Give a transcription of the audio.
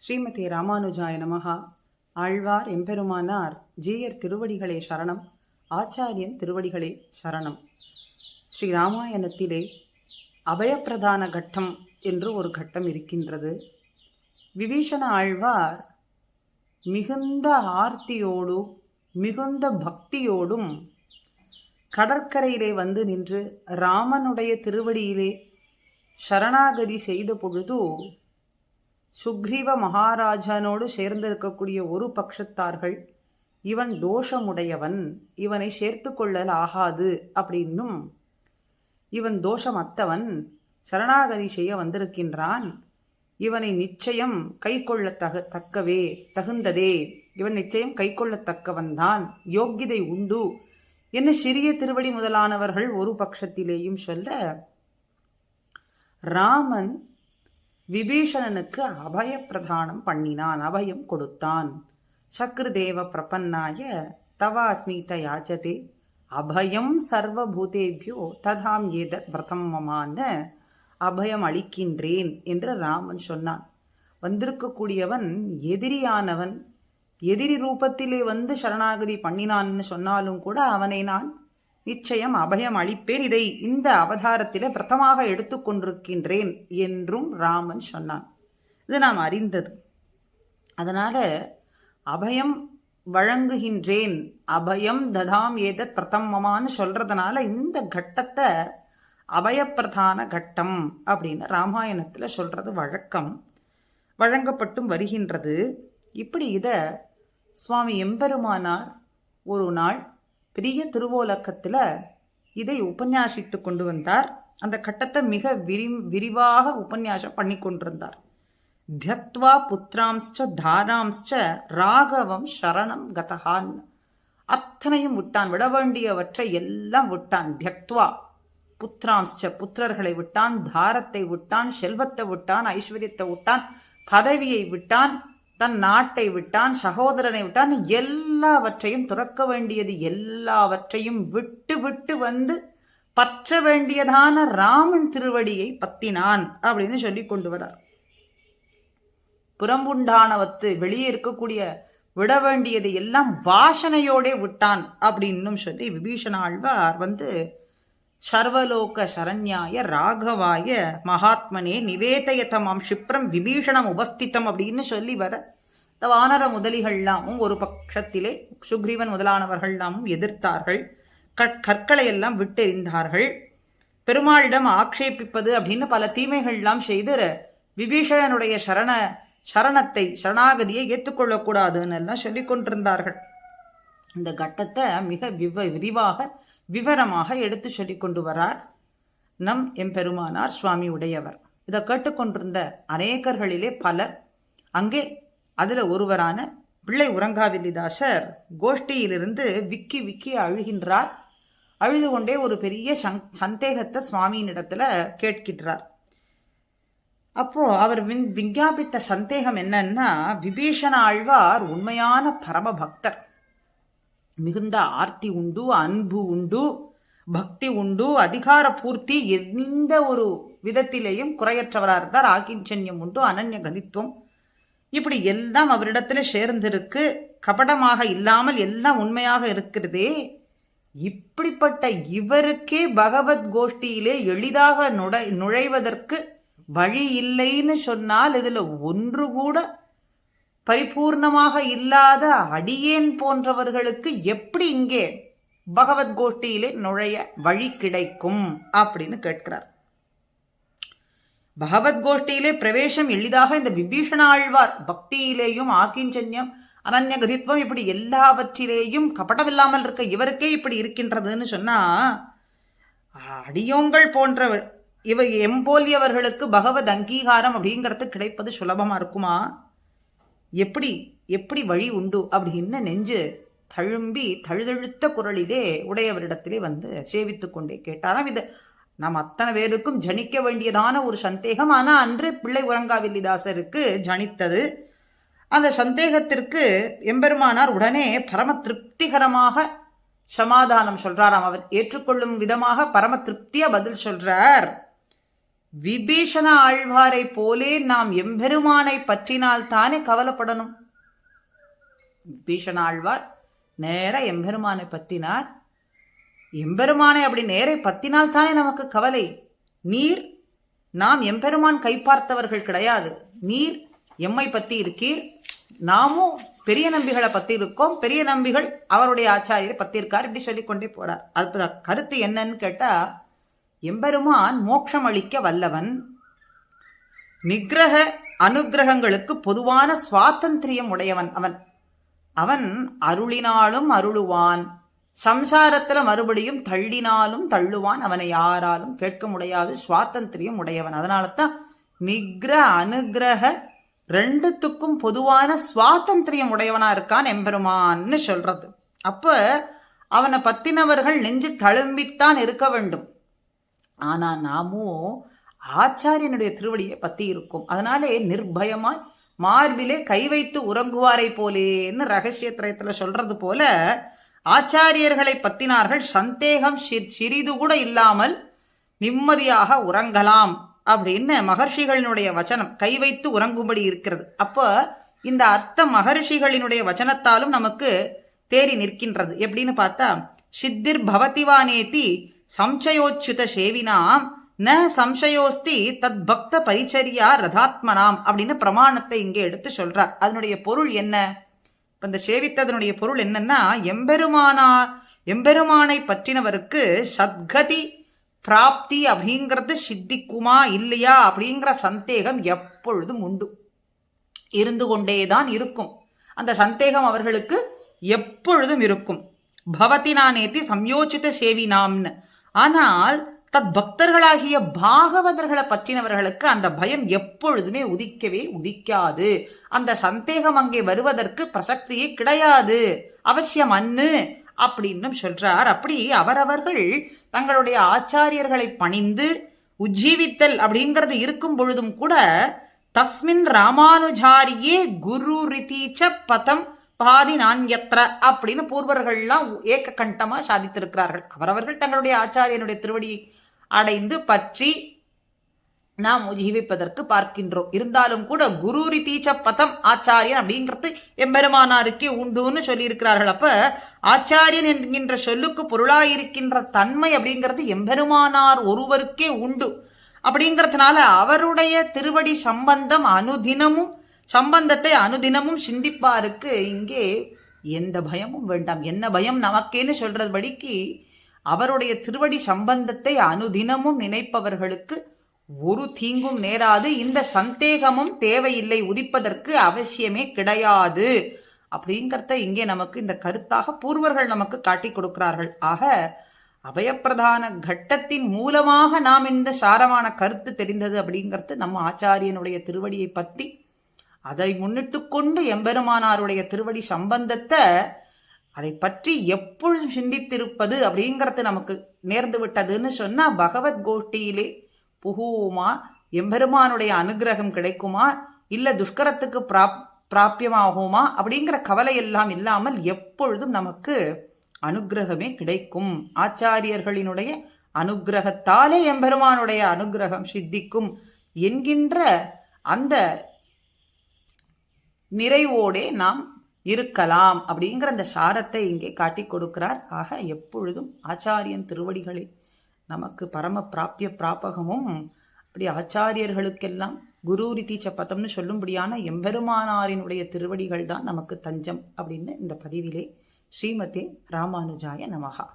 ஸ்ரீமதி ராமானுஜாய நமகா ஆழ்வார் எம்பெருமானார் ஜீயர் திருவடிகளே சரணம். ஆச்சாரியன் திருவடிகளே சரணம். ஸ்ரீ ராமாயணத்திலே அபயப்பிரதான கட்டம் என்று ஒரு கட்டம் இருக்கின்றது. விபீஷண ஆழ்வார் மிகுந்த ஆர்த்தியோடும் மிகுந்த பக்தியோடும் கடற்கரையிலே வந்து நின்று ராமனுடைய திருவடியிலே சரணாகதி செய்த பொழுது சுக்ரீவ மகாராஜானோடு சேர்ந்திருக்கக்கூடிய ஒரு பக்ஷத்தார்கள். இவன் தோஷமுடையவன். இவனை சேர்த்து கொள்ளல் ஆகாது அப்படின்னும் இவன் தோஷமத்தவன் சரணாகதி செய்ய வந்திருக்கின்றான். இவனை நிச்சயம் கை தக தக்கவே தகுந்ததே. இவன் நிச்சயம் கை கொள்ளத்தக்கவன்தான் யோக்கியதை உண்டு. என்ன சிறிய திருவடி முதலானவர்கள் ஒரு பட்சத்திலேயும் சொல்ல ராமன் விபீஷணனுக்கு அபய பிரதானம் பண்ணினான் அபயம் கொடுத்தான். சக்ருதேவ பிரபன்னாய தவாஸ்மீத யாச்சதே அபயம் சர்வபூதேபியோ ததாம் ஏத விரதம் மமான அபயம் அளிக்கின்றேன் என்று ராமன் சொன்னான். வந்திருக்கக்கூடியவன் எதிரியானவன். எதிரி ரூபத்திலே வந்து சரணாகதி பண்ணினான்னு சொன்னாலும் கூட அவனை நான் நிச்சயம் அபயம் அளிப்பேன். இதை இந்த அவதாரத்திலே பிரதமாக எடுத்துக்கொண்டிருக்கின்றேன் என்றும் ராமன் சொன்னான். இது நாம் அறிந்தது. அதனால அபயம் வழங்குகின்றேன். அபயம் ததாம் ஏதத் பிரதமமான்னு சொல்றதுனால இந்த கட்டத்தை அபயப்பிரதான கட்டம் அப்படின்னு ராமாயணத்தில் சொல்றது வழக்கம். வழங்கப்பட்டும் வருகின்றது. இப்படி இதை சுவாமி எம்பெருமானார் ஒரு நாள் பெரிய திருவோலக்கத்தில் இதை உபன்யாசித்து கொண்டு வந்தார். அந்த கட்டத்தை மிக விரி விரிவாக உபன்யாசம் பண்ணி கொண்டிருந்தார். தியத்வா புத்திராம்ச்ச தாராம்ச்ச ராகவம் சரணம் கதகான் அத்தனையும் விட்டான் விட வேண்டியவற்றை எல்லாம் விட்டான். தியக்துவா புத்திராம்ச்ச புத்திரர்களை விட்டான் தாரத்தை விட்டான் செல்வத்தை விட்டான் ஐஸ்வர்யத்தை விட்டான் பதவியை விட்டான். தன் நாட்டை விட்டான் சகோதரனை விட்டான் எல்லாவற்றையும் துறக்க வேண்டியது எல்லாவற்றையும் விட்டு விட்டு வந்து பற்ற வேண்டியதான ராமன் திருவடியை பத்தினான் அப்படின்னு சொல்லி கொண்டு வரார். புறம்புண்டானவத்து வெளியே இருக்கக்கூடிய விட வேண்டியது எல்லாம் வாசனையோடே விட்டான் அப்படின்னும் சொல்லி விபீஷண ஆழ்வார் வந்து சர்வலோக சரண்யாய ராகவாய மகாத்மனே நிவேதயதமாம் சிப்ரம் விபீஷணம் உபஸ்தித்தம் அப்படின்னு சொல்லி வர இந்த வானர முதலிகள்லாமும் ஒரு பட்சத்திலே சுக்ரீவன் முதலானவர்கள்லாமும் எதிர்த்தார்கள். கற்களை எல்லாம் விட்டெறிந்தார்கள். பெருமாளிடம் ஆக்ஷேபிப்பது அப்படின்னு பல தீமைகள்லாம் செய்து விபீஷணனுடைய சரண சரணத்தை சரணாகதியை ஏற்றுக்கொள்ளக்கூடாதுன்னு எல்லாம் சொல்லி கொண்டிருந்தார்கள் இந்த கட்டத்தை மிக விவ விரிவாக விவரமாக எடுத்து சொல்லி கொண்டு வரார். நம் எம்பெருமானார் சுவாமி உடையவர். இதை கேட்டுக்கொண்டிருந்த அநேகர்களிலே பலர் அங்கே அதில் ஒருவரான பிள்ளை உறங்காவில்லிதாசர் கோஷ்டியிலிருந்து விக்கி விக்கி அழுகின்றார். அழுது கொண்டே ஒரு பெரிய சந்தேகத்தை சுவாமியினிடத்துல கேட்கின்றார். அப்போ அவர் வின் விஞ்ஞாபித்த சந்தேகம் என்னன்னா விபீஷண ஆழ்வார் உண்மையான பரம பக்தர் மிகுந்த ஆர்த்தி உண்டு அன்பு உண்டு பக்தி உண்டு அதிகார பூர்த்தி எந்த ஒரு விதத்திலேயும் குறையற்றவராக இருந்தார் ஆகிஞ்சன்யம் உண்டு அனன்ய கதித்துவம். இப்படி எல்லாம் அவரிடத்துல சேர்ந்திருக்கு. கபடமாக இல்லாமல் எல்லாம் உண்மையாக இருக்கிறதே. இப்படிப்பட்ட இவருக்கே பகவத் கோஷ்டியிலே எளிதாக நுழைவதற்கு வழி இல்லைன்னு சொன்னால் இதுல ஒன்று கூட பரிபூர்ணமாக இல்லாத அடியேன் போன்றவர்களுக்கு எப்படி இங்கே பகவத்கோஷ்டியிலே நுழைய வழி கிடைக்கும் அப்படின்னு கேட்கிறார். பகவத்கோஷ்டியிலே பிரவேசம் எளிதாக இந்த விபீஷண ஆழ்வார் பக்தியிலேயும் ஆக்கிஞ்சன்யம் அனன்யகதித்வம் இப்படி எல்லாவற்றிலேயும் கபடமில்லாமல் இருக்க இவருக்கே இப்படி இருக்கின்றதுன்னு சொன்னா அடியோங்கள் போன்ற இவ எம்போலியவர்களுக்கு பகவத் அங்கீகாரம் அப்படிங்கிறது கிடைப்பது சுலபமா இருக்குமா? எப்படி எப்படி வழி உண்டு அப்படின்னு நெஞ்சு தழும்பி தழுதழுத்த குரலிலே உடையவரிடத்திலே வந்து சேவித்து கொண்டே கேட்டாராம். இது நாம் அத்தனை பேருக்கும் ஜனிக்க வேண்டியதான ஒரு சந்தேகம். ஆனால் அன்று பிள்ளை உரங்காவில்லிதாசருக்கு ஜனித்தது. அந்த சந்தேகத்திற்கு எம்பெருமானார் உடனே பரம திருப்திகரமாக சமாதானம் சொல்றாராம். அவர் ஏற்றுக்கொள்ளும் விதமாக பரம திருப்தியா பதில் சொல்றார். விபீஷண ஆழ்வாரை போலே நாம் எம்பெருமானை பற்றினால் தானே கவலைப்படணும்? விபீஷண ஆழ்வார் நேர எம்பெருமானை பற்றினார். எம்பெருமானை அப்படி நேரே பத்தினால் தானே நமக்கு கவலை. நீர் நாம் எம்பெருமான் கைப்பார்த்தவர்கள் கிடையாது. நீர் எம்மை பத்தி இருக்கீர். நாமும் பெரிய நம்பிகளை பத்தி இருக்கோம். பெரிய நம்பிகள் அவருடைய ஆச்சாரியரை பத்தி இருக்கார். இப்படி சொல்லிக்கொண்டே போறார். அது கருத்து என்னன்னு கேட்டா எம்பெருமான் மோட்சம் அளிக்க வல்லவன். நிகிரக அனுகிரகங்களுக்கு பொதுவான சுவாதந்திரியம் உடையவன் அவன். அவன் அருளினாலும் அருளுவான். சம்சாரத்துல மறுபடியும் தள்ளினாலும் தள்ளுவான். அவனை யாராலும் கேட்க முடியாது. சுவாதந்திரியம் உடையவன். அதனால தான் நிக்ர அனுகிரக ரெண்டுத்துக்கும் பொதுவான சுவாதந்திரியம் உடையவனா இருக்கான் எம்பெருமான்னு சொல்றது. அப்ப அவனை பத்தினவர்கள் நெஞ்சு தழும்பித்தான் இருக்க வேண்டும். ஆனா நாமும் ஆச்சாரியனுடைய திருவடியை பத்தி இருக்கும். அதனாலே நிர்பயமாய் மார்பிலே கை வைத்து உறங்குவாரை போலேன்னு ரகசிய திரயத்துல சொல்றது போல ஆச்சாரியர்களை பத்தினார்கள் சந்தேகம் சிறிது கூட இல்லாமல் நிம்மதியாக உறங்கலாம் அப்படின்னு மகர்ஷிகளினுடைய வச்சனம். கை வைத்து உறங்கும்படி இருக்கிறது. அப்ப இந்த அர்த்தம் மகர்ஷிகளினுடைய வச்சனத்தாலும் நமக்கு தேறி நிற்கின்றது. எப்படின்னு பார்த்தா சித்திர் பவதிவானேதி சம்சயோச்சுத சேவினாம் ந சம்சயோஸ்தி தத் பக்த பரிச்சரியா ரதாத்மனாம் அப்படின்னு பிரமாணத்தை இங்கே எடுத்து சொல்றார். அதனுடைய பொருள் என்ன? இந்த சேவித்ததனுடைய பொருள் என்னன்னா எம்பெருமானா எம்பெருமானை பற்றினவருக்கு சத்கதி பிராப்தி அப்படிங்கிறது சித்திக்குமா இல்லையா அப்படிங்கிற சந்தேகம் எப்பொழுதும் உண்டு. இருந்து கொண்டேதான் இருக்கும். அந்த சந்தேகம் அவர்களுக்கு எப்பொழுதும் இருக்கும். பவதி நானேத்தி சம்யோசித்த சேவினாம்னு. ஆனால் தத் பக்தர்களாகிய பாகவதர்களை பற்றினவர்களுக்கு அந்த பயம் எப்பொழுதுமே உதிக்கவே உதிக்காது. அந்த சந்தேகம் அங்கே வருவதற்கு பிரசக்தியே கிடையாது. அவசியம் அன்னு அப்படின்னு சொல்றார். அப்படி அவரவர்கள் தங்களுடைய ஆச்சாரியர்களை பணிந்து உஜ்ஜீவித்தல் அப்படிங்கிறது இருக்கும் பொழுதும் கூட தஸ்மின் ராமானுஜாரியே குரு ரிதீச்ச பதம் பாதி நான் எத்திர அப்படின்னு பூர்வர்கள்லாம் ஏக்க கண்டமா சாதித்திருக்கிறார்கள். அவரவர்கள் தங்களுடைய ஆச்சாரியனுடைய திருவடியை அடைந்து பற்றி நாம் ஜீவிப்பதற்கு பார்க்கின்றோம். இருந்தாலும் கூட குரு ரிதீச்ச பதம் ஆச்சாரியன் அப்படிங்கிறது எம்பெருமானாருக்கே உண்டுன்னு சொல்லியிருக்கிறார்கள். அப்ப ஆச்சாரியன் என்கின்ற சொல்லுக்கு பொருளாயிருக்கின்ற தன்மை அப்படிங்கிறது எம்பெருமானார் ஒருவருக்கே உண்டு. அப்படிங்கிறதுனால அவருடைய திருவடி சம்பந்தம் அனுதினமும் சம்பந்தத்தை அனுதினமும் சிந்திப்பாருக்கு இங்கே எந்த பயமும் வேண்டாம். என்ன பயம்? நமக்கேன்னு சொல்றபடிக்கு அவருடைய திருவடி சம்பந்தத்தை அனுதினமும் நினைப்பவர்களுக்கு ஒரு தீங்கும் நேராது. இந்த சந்தேகமும் தேவையில்லை. உதிப்பதற்கு அவசியமே கிடையாது. அப்படிங்கிறத இங்கே நமக்கு இந்த கருத்தாக பூர்வர்கள் நமக்கு காட்டி கொடுக்கிறார்கள். ஆக அபயப்பிரதான கட்டத்தின் மூலமாக நாம் இந்த சாரமான கருத்து தெரிந்தது அப்படிங்கிறது நம்ம ஆச்சாரியனுடைய திருவடியை பத்தி அதை முன்னிட்டு கொண்டு எம்பெருமானாருடைய திருவடி சம்பந்தத்தை அதை பற்றி எப்பொழுதும் சிந்தித்திருப்பது அப்படிங்கிறது நமக்கு நேர்ந்து விட்டதுன்னு சொன்னா பகவத் கோஷ்டியிலே புகுவுமா எம்பெருமானுடைய அனுகிரகம் கிடைக்குமா இல்ல துஷ்கரத்துக்கு பிராப் பிராபியமாகுமா அப்படிங்கிற கவலை எல்லாம் இல்லாமல் எப்பொழுதும் நமக்கு அனுகிரகமே கிடைக்கும். ஆச்சாரியர்களினுடைய அனுகிரகத்தாலே எம்பெருமானுடைய அனுகிரகம் சித்திக்கும் என்கின்ற அந்த நிறைவோடே நாம் இருக்கலாம் அப்படிங்கிற அந்த சாரத்தை இங்கே காட்டி கொடுக்கிறார். ஆக எப்பொழுதும் ஆச்சாரியன் திருவடிகளை நமக்கு பரம பிராப்பிய பிராபகமும் அப்படி ஆச்சாரியர்களுக்கெல்லாம் குரு ரிதி சப்பத்தம்னு சொல்லும்படியான எம்பெருமானாரினுடைய திருவடிகள் தான் நமக்கு தஞ்சம் அப்படின்னு இந்த பதிவிலே ஸ்ரீமதே ராமானுஜாய நமகா